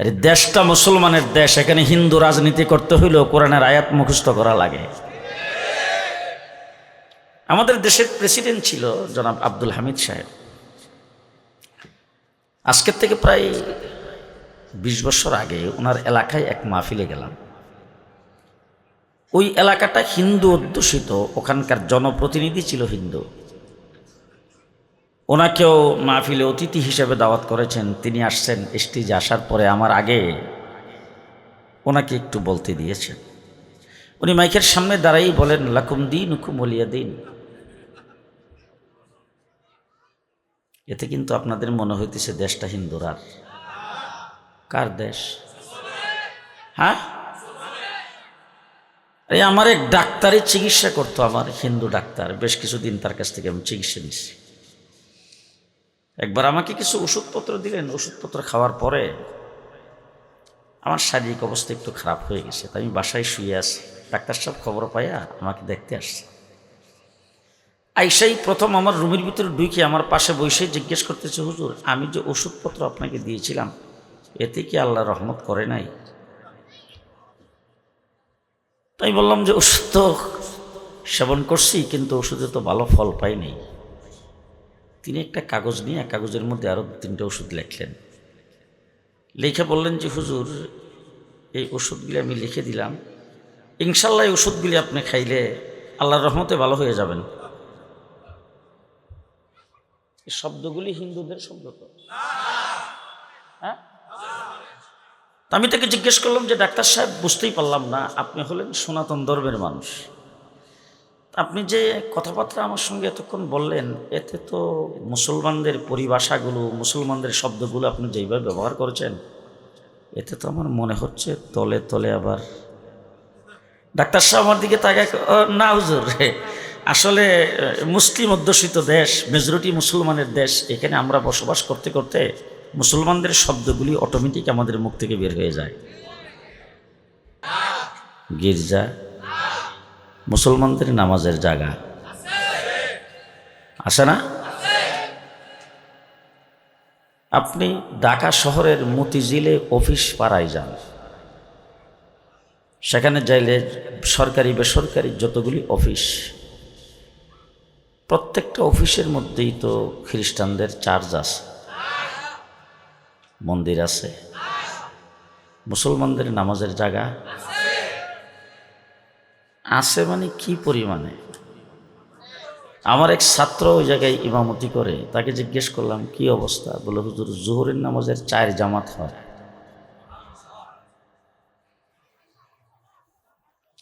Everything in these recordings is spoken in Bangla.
আরে দেশটা মুসলমানের দেশ, এখানে হিন্দু রাজনীতি করতে হইলেও কোরআনের আয়াত মুখস্থ করা লাগে। আমাদের দেশের প্রেসিডেন্ট ছিল জনাব আব্দুল হামিদ সাহেব। আজকের থেকে প্রায় বিশ বছর আগে ওনার এলাকায় এক মাহফিলে গেলাম। ওই এলাকাটা হিন্দু অধ্যুষিত, ওখানকার জনপ্রতিনিধি ছিল হিন্দু। ওনাকেও মাহফিলে অতিথি হিসেবে দাওয়াত করেছেন। তিনি আসছেন স্টেজে আসার পরে আমার আগে ওনাকে একটু বলতে দিয়েছেন। উনি মাইকের সামনে দাঁড়াই বলেন, লাকুম দিন হুকুম বলিয়া দিন। এতে কিন্তু আপনাদের মনে হইতেছে দেশটা হিন্দুর আর কার দেশ? হ্যাঁ? এই আমার এক ডাক্তারই চিকিৎসা করতো আমার হিন্দু ডাক্তার। বেশ কিছুদিন তার কাছ থেকে আমি চিকিৎসা নিচ্ছি একবার আমাকে কিছু ওষুধপত্র দিলেন, ওষুধপত্র খাওয়ার পরে আমার শারীরিক অবস্থা একটু খারাপ হয়ে গেছে, তাই আমি বাসায় শুয়ে আছি। ডাক্তার সাহেব খবর পাইয়া আমাকে দেখতে আসছে। আইসাই প্রথম আমার রুমের ভিতরে ঢুকে আমার পাশে বসে জিজ্ঞেস করতেছে, হুজুর, আমি যে ওষুধপত্র আপনাকে দিয়েছিলাম, এতে কি আল্লাহ রহমত করে নাই? তাই বললাম যে, ওষুধ তো সেবন করছি, কিন্তু ওষুধে তো ভালো ফল পাইনি তিনি একটা কাগজ নিয়ে কাগজের মধ্যে আরও তিনটে ওষুধ লেখলেন। লিখে বললেন যে, হুজুর, এই ওষুধগুলি আমি লিখে দিলাম। ইনশাল্লাহ এই ওষুধগুলি আপনি খাইলে আল্লাহর রহমতে ভালো হয়ে যাবেন। এই শব্দগুলি হিন্দুদের শব্দ তো। হ্যাঁ? আমি তাকে জিজ্ঞেস করলাম যে, ডাক্তার সাহেব, বুঝতেই পারলাম না। আপনি হলেন সনাতন ধর্মের মানুষ। আপনি যে কথাবার্তা আমার সঙ্গে এতক্ষণ বললেন, এতে তো মুসলমানদের পরিভাষাগুলো, মুসলমানদের শব্দগুলো আপনি যেইভাবে ব্যবহার করেছেন, এতে তো আমার মনে হচ্ছে তলে তলে আবার ডাক্তার সাহেব আমার দিকে তাকে না হুজুর, আসলে মুসলিম অধ্যুষিত দেশ, মেজরিটি মুসলমানের দেশ, এখানে আমরা বসবাস করতে করতে মুসলমানদের শব্দগুলি অটোমেটিক আমাদের মুখ থেকে বের হয়ে যায়। গির্জা মুসলমানদের নামাজের জায়গা। আছে না? আপনি ঢাকা শহরের মতিঝিলে অফিস পাড়ায় যান। সেখানে যাইলে সরকারি, বেসরকারি যতগুলি অফিস, প্রত্যেকটা অফিসের মধ্যেই তো খ্রিস্টানদের চার্জ আছে, মন্দির আছে। মুসলমানদের নামাজের জায়গা আছে মানে কি পরিমাণে? আমার এক ছাত্র ওই জায়গায় ইমামতি করে, তাকে জিজ্ঞেস করলাম, কি অবস্থা? বলে, হুজুর, জোহরের নামাজের চার জামাত হয়।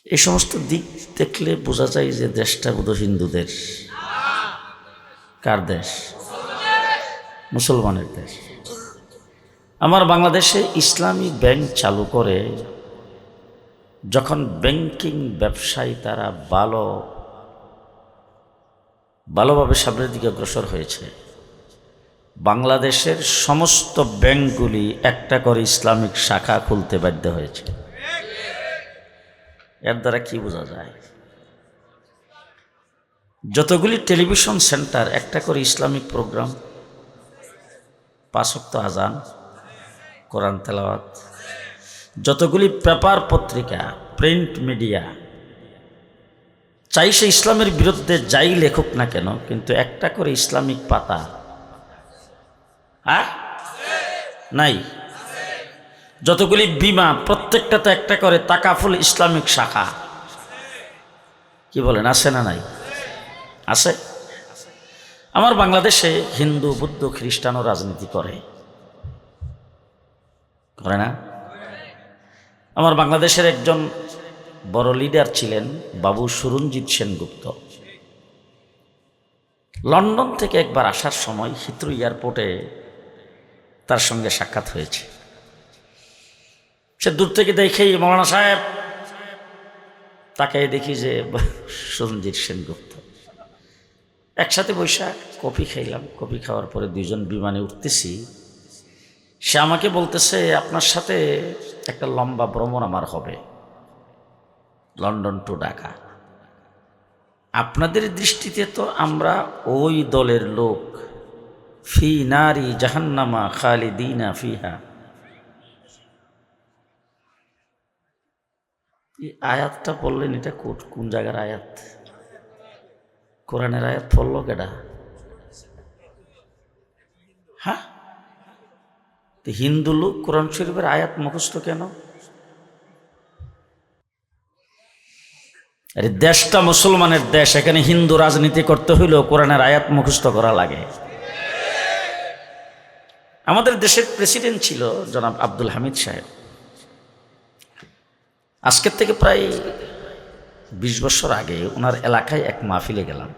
এই সমস্ত দিক দেখলে বোঝা যায় যে দেশটা বোধ হিন্দুদের। কার দেশ? মুসলমানের দেশ। আমার বাংলাদেশে ইসলামী ব্যাংক চালু করে যখন ব্যাংকিং ব্যবসায়ী তারা ভালো, ভালোভাবে সামনের দিকে অগ্রসর হয়েছে, বাংলাদেশের সমস্ত ব্যাংকগুলি একটা করে ইসলামিক শাখা খুলতে বাধ্য হয়েছে। এর দ্বারা কি বোঝা যায়? যতগুলি টেলিভিশন সেন্টার, একটা করে ইসলামিক প্রোগ্রাম পাঁচক্ত আজান, কোরআন তেলাওয়াত যতগুলি পেপার পত্রিকা, প্রিন্ট মিডিয়া, চাই সে ইসলামের বিরুদ্ধে যাই লেখক না কেন, কিন্তু একটা করে ইসলামিক পাতা। হ্যাঁ? নাই? যতগুলি বিমা প্রত্যেকটাতে একটা করে তাকাফুল ইসলামিক শাখা। কি বলেন, আছে না নাই? আছে? আমার বাংলাদেশে হিন্দু, বুদ্ধ, খ্রিস্টানও রাজনীতি করে। করে না? আমার বাংলাদেশের একজন বড় লিডার ছিলেন বাবু সুরঞ্জিত সেনগুপ্ত। লন্ডন থেকে একবার আসার সময় হিত্রু এয়ারপোর্টে তার সঙ্গে সাক্ষাৎ হয়েছে। সে দূর থেকে দেখেই মৌলানা সাহেব, তাকে দেখি যে সুরঞ্জিত সেনগুপ্ত। একসাথে বৈশাখ কফি খাইলাম। কফি খাওয়ার পরে দুজন বিমানে উঠতেছি। সে আমাকে বলতেছে, আপনার সাথে একটা লম্বা ভ্রমণ আমার হবে। London to Dhaka. আপনাদের দৃষ্টিতে তো আমরা ওই দলের লোক। ফি নারী জাহান্নামা খালি দিনা ফিহা। এই আয়াতটা পড়লেন, এটা কোন জায়গার আয়াত? কোরআনের আয়াত পড়ল কেডা? হ্যাঁ? তো হিন্দু লোক কোরআন শরীফের আয়াত মুখস্থ কেন? আরে দেশটা মুসলমানের দেশ, এখানে হিন্দু রাজনীতি করতে হইলেও কোরআনের আয়াত মুখস্থ করা লাগে। আমাদের দেশের প্রেসিডেন্ট ছিল জনাব আব্দুল হামিদ সাহেব। আজকের থেকে প্রায় বিশ বছর আগে ওনার এলাকায় এক মাহফিলে গেলাম।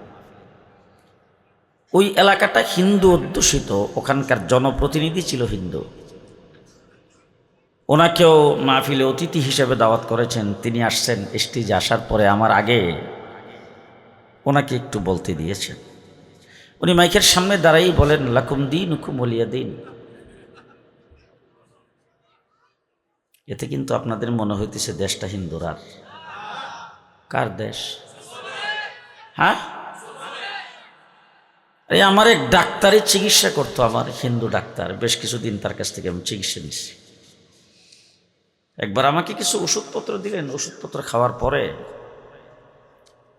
ওই এলাকাটা হিন্দু অধ্যুষিত, ওখানকার জনপ্রতিনিধি ছিল হিন্দু। ওনাকেও মাহফিলে অতিথি হিসেবে দাওয়াত করেছেন, তিনি আসছেন স্টেজে আসার পরে আমার আগে ওনাকে একটু বলতে দিয়েছেন। উনি মাইকের সামনে দাঁড়াই বলেন, লাকুম দিন হুকুম দিন। এতে কিন্তু আপনাদের মনে হইতেছে দেশটা হিন্দুরার কার দেশ? হ্যাঁ? এই আমার এক ডাক্তারই চিকিৎসা করতো আমার হিন্দু ডাক্তার। বেশ কিছুদিন তার কাছ থেকে আমি চিকিৎসা নিচ্ছি একবার আমাকে কিছু ওষুধপত্র দিলেন। ওষুধপত্র খাওয়ার পরে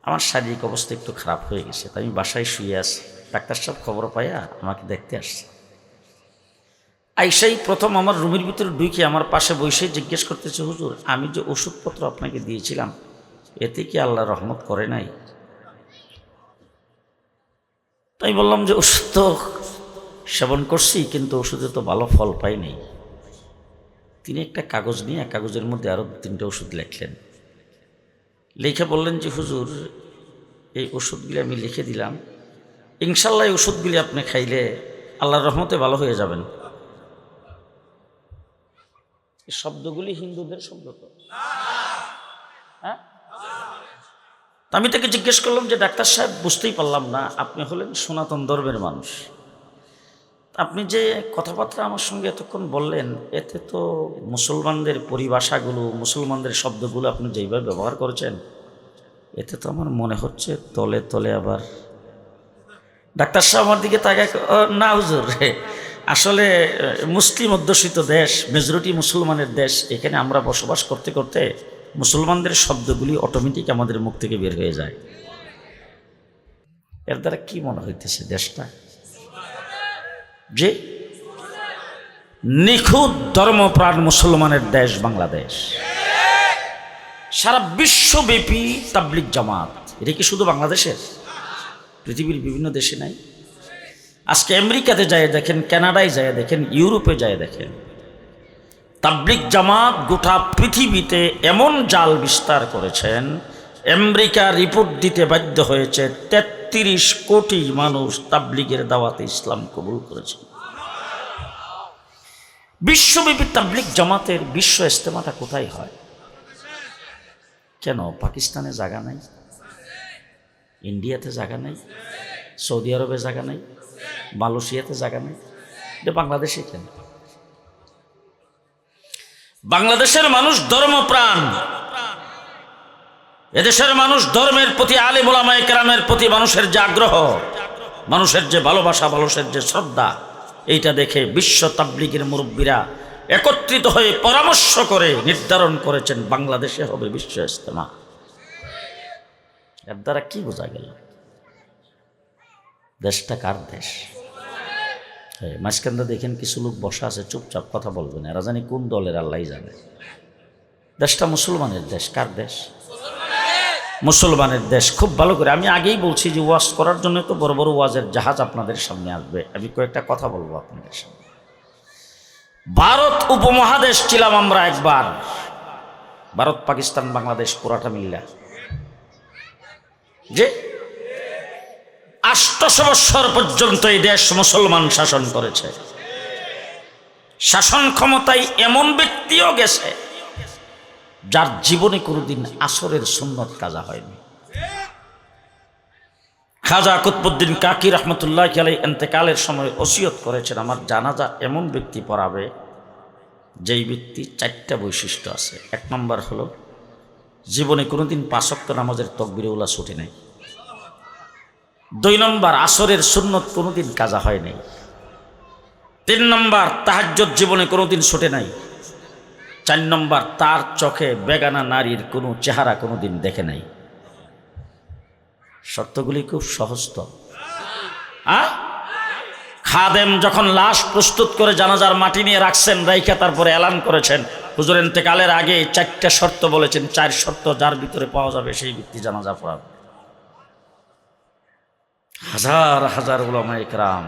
আমার শারীরিক অবস্থা একটু খারাপ হয়ে গেছে। তাই আমি বাসায় শুয়ে আছি। ডাক্তার সাহেব খবর পাইয়া আমাকে দেখতে আসছে। আইসাই প্রথম আমার রুমের ভিতরে ঢুকে আমার পাশে বসে জিজ্ঞেস করতেছে, হুজুর, আমি যে ওষুধপত্র আপনাকে দিয়েছিলাম, এতে কি আল্লাহ রহমত করে নাই? তাই বললাম যে ওষুধ তো সেবন করছি, কিন্তু ওষুধে তো ভালো ফল পাইনি তিনি একটা কাগজ নিয়ে কাগজের মধ্যে আরও তিনটে ওষুধ লেখলেন। লিখে বললেন যে, হুজুর, এই ওষুধগুলি আমি লিখে দিলাম। ইনশাল্লাহ এই ওষুধগুলি আপনি খাইলে আল্লাহর রহমতে ভালো হয়ে যাবেন। এই শব্দগুলি হিন্দুদের শব্দ তো। হ্যাঁ? তা আমি তাকে জিজ্ঞেস করলাম যে ডাক্তার সাহেব বুঝতেই পারলাম না আপনি হলেন সনাতন ধর্মের মানুষ। আপনি যে কথাবার্তা আমার সঙ্গে এতক্ষণ বললেন এতে তো মুসলমানদের পরিভাষাগুলো মুসলমানদের শব্দগুলো আপনি যেইভাবে ব্যবহার করেছেন এতে তো আমার মনে হচ্ছে তলে তলে আবার ডাক্তার সাহেব আমার দিকে তাকায় ক- ও, না হুজুর আসলে মুসলিম অধ্যুষিত দেশ মেজরিটি মুসলমানের দেশ এখানে আমরা বসবাস করতে করতে মুসলমানদের শব্দগুলি অটোমেটিক আমাদের মুখ থেকে বের হয়ে যায়। এর দ্বারা কি মনে হইতেছে দেশটা? যে নিখুঁত ধর্মপ্রাণ মুসলমানের দেশ বাংলাদেশ। সারা বিশ্বব্যাপী তাবলিক জামাত। এটা কি শুধু বাংলাদেশের? পৃথিবীর বিভিন্ন দেশে নাই। আজকে আমেরিকাতে যায় দেখেন, কানাডায় যায় দেখেন, ইউরোপে যায় দেখেন। তাবলিক জামাত গোটা পৃথিবীতে এমন জাল বিস্তার করেছেন, আমেরিকা রিপোর্ট দিতে বাধ্য হয়েছে, তেত্রিশ কোটি মানুষ তাবলিগের দাওয়াতে ইসলাম কবুল করেছে। বিশ্বব্যাপী তাবলিক জামাতের বিশ্ব ইস্তেমাটা কোথায় হয়? কেন, পাকিস্তানে জায়গা নাই? ইন্ডিয়াতে জায়গা নাই? সৌদি আরবে জায়গা নাই? মালয়েশিয়াতে জায়গা নাই? বাংলাদেশে কেন? বাংলাদেশের মানুষ ধর্মপ্রাণ। এদেশের মানুষ ধর্মের প্রতি আলিম ওলামায়ে কেরামের প্রতি মানুষের যে আগ্রহ, মানুষের যে ভালোবাসা, মানুষের যে শ্রদ্ধা, এইটা দেখে বিশ্ব তাবলিগের মুরব্বীরা একত্রিত হয়ে পরামর্শ করে নির্ধারণ করেছেন, বাংলাদেশে হবে বিশ্ব ইস্তেমা এর দ্বারা কি বোঝা গেল? দেশটা কার দেশ? মাঝখানটা দেখেন কিছু লোক বসা আছে, চুপচাপ কথা বলবে না। এরা জানি কোন দলের আল্লাহ জানে। দেশটা মুসলমানের দেশ, কার দেশ? মুসলমানের দেশ। খুব ভালো করে, আমি আগেই বলছি যে ওয়াজ করার জন্য তো বড় বড় ওয়াজের জাহাজ আপনাদের সামনে আসবে। আমি কয়েকটা কথা বলব আপনাদের সামনে। ভারত উপমহাদেশ ছিলাম আমরা একবার। ভারত, পাকিস্তান, বাংলাদেশ, পুরাটা মিল্লা। যে আষ্টশো বৎসর পর্যন্ত এই দেশ মুসলমান শাসন করেছে। শাসন ক্ষমতায় এমন ব্যক্তিও গেছে, যার জীবনে কোনোদিন আসরের সুন্নত কাজা হয়নি। খাজা কুতবুদ্দিন কাকি রহমতুল্লাহ আলাই এন্তেকালের সময় ওসিয়ত করেছেন, আমার জানাজা এমন ব্যক্তি পড়াবে, যেই ব্যক্তি চারটা বৈশিষ্ট্য আছে। এক নম্বর হলো, জীবনে কোনোদিন পাঁচক্ত নামাজের তকবিরউল্লা ছুটে নেই। দুই নম্বর, আসরের সুন্নত কোনোদিন কাজা হয় নাই। তিন নম্বর তাহাজ্জত জীবনে কোনোদিন ছুটে নাই। চার নম্বর, তার চোখে বেগানা নারীর কোনো চেহারা কোনো দিন দেখে নাই। শর্তগুলি খুব সহজ তো। আ? খাদেম যখন লাশ প্রস্তুত করে জানাজার মাটি নিয়ে রাখছেন, রাইখা তারপরে এলান করেছেন। হুজুর ইন্তেকালের আগে চারটা শর্ত বলেছেন, চার শর্ত যার ভিতরে পাওয়া যাবে সেই ব্যক্তি জানাজা পড়াবে হাজার হাজার উলামা ইকরাম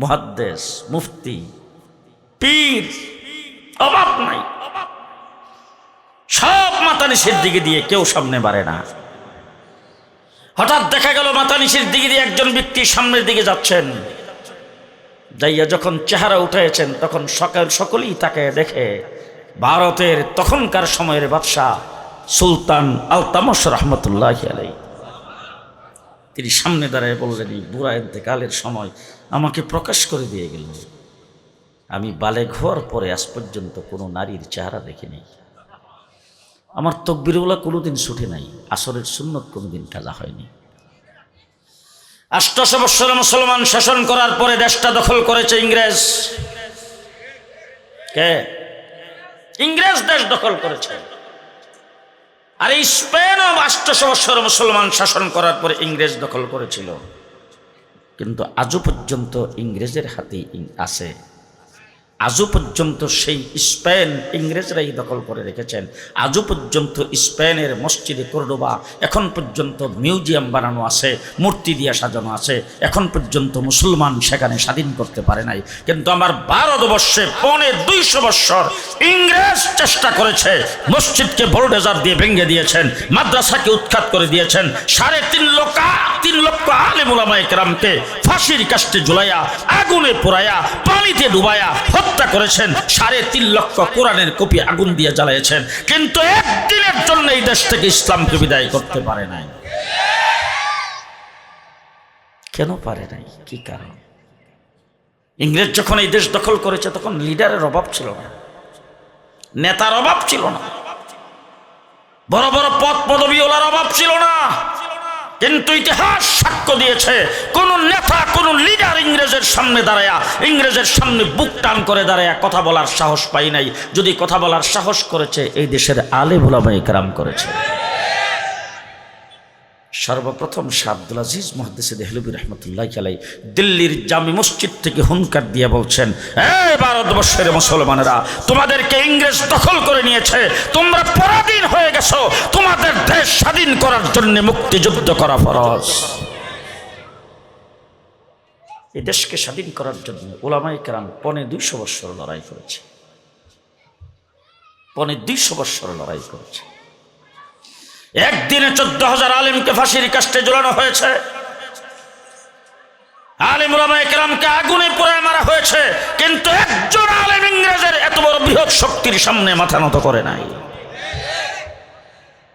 মহাদ্দেশ মুফতি, পীর অভাব নাই। সব মাতানিসের দিকে দিয়ে কেউ সামনে বাড়ে না। হঠাৎ দেখা গেল মাতানিসের দিকে দিয়ে একজন ব্যক্তি সামনের দিকে যাচ্ছেন। যাইয়া যখন চেহারা উঠেছেন তখন সকাল সকলেই তাকে দেখে, ভারতের তখনকার সময়ের বাদশাহ সুলতান আলতামস রহমতুল্লাহ আলাই তিনি সামনে দাঁড়ায় বললেন, এই বুড়া কালের সময় আমাকে প্রকাশ করে দিয়ে গেল আমি বালে ঘর পরে আজ পর্যন্ত কোনো নারীর চেহারা দেখিনি। আমার তকবিরগুলা কোনোদিন ছুটে নাই, আসরের সুন্নত কোনোদিন কাজা হয়নি। আষ্টশো বৎসর মুসলমান শাসন করার পরে দেশটা দখল করেছে ইংরেজ। কে? ইংরেজ দেশ দখল করেছে। আর এই স্পেন আষ্টশো বৎসর মুসলমান শাসন করার পরে ইংরেজ দখল করেছিল। কিন্তু আজও পর্যন্ত ইংরেজের হাতেই আছে আজও পর্যন্ত সেই স্পেন ইংরেজরাই দখল করে রেখেছেন। আজও পর্যন্ত স্পেনের মসজিদে কর্ডোবা, এখন পর্যন্ত মিউজিয়াম বানানো আছে, মূর্তি দিয়ে সাজানো আছে, এখন পর্যন্ত মুসলমান সেখানে স্বাধীন করতে পারে নাই। কিন্তু আমার ভারতবর্ষে পৌনে দুইশো বৎসর ইংরেজ চেষ্টা করেছে, মসজিদকে বোল্ডেজার দিয়ে ভেঙে দিয়েছেন, মাদ্রাসাকে উৎখাত করে দিয়েছেন, সাড়ে তিন লক্ষ তিন লক্ষ আলিমুলামা একরামকে ফাঁসির কাস্টে ঝুলাইয়া, আগুনে পোড়াইয়া, পানিতে ডুবাইয়া হত্যা করেছেন, সাড়ে তিন লক্ষ কোরআনের কপি আগুন দিয়ে জ্বালিয়েছেন। কিন্তু একদিনের জন্য এই দেশ থেকে ইসলামকে বিদায় করতে পারে নাই। কেন পারে নাই? কি কারণ? ইংরেজ যখন এই দেশ দখল করেছে, তখন লিডারের অভাব ছিল না। নেতার অভাব ছিল না। বড় বড় পদ পদবী ওলার অভাব ছিল না। কিন্তু ইতিহাস সাক্ষ্য দিয়েছে, কোন নেতা, কোন লিডার ইংরেজের সামনে দাঁড়ায়া, ইংরেজের সামনে বুক টান করে দাঁড়ায়া কথা বলার সাহস পাই নাই। যদি কথা বলার সাহস করেছে, এই দেশের আলে গ্রাম করেছে। সর্বপ্রথম শাহ আব্দুল আজিজ মহাদিস দেহলবী রহমতুল্লাহ আলাই দিল্লির জামি মসজিদ থেকে হুঙ্কার দিয়ে বলছেন এই ভারতবর্ষের মুসলমানেরা, তোমাদেরকে ইংরেজ দখল করে নিয়েছে। তোমরা পরাধীন হয়ে গেছো। তোমাদের দেশ স্বাধীন করার জন্য মুক্তিযুদ্ধ করা ফরজ। এই দেশকে স্বাধীন করার জন্য ওলামাই কেরাম পনে দুইশো বৎসর লড়াই করেছে। পনে দুইশো বৎসর লড়াই করেছে। একদিনে চোদ্দ হাজার আলিমকে ফাঁসির কাস্টে জোলানো হয়েছে। আলিম রামা একরামকে আগুনে পুরায় মারা হয়েছে, কিন্তু একজন আলিম ইংরেজের এত বড় বৃহৎ শক্তির সামনে মাথা নত করে নাই।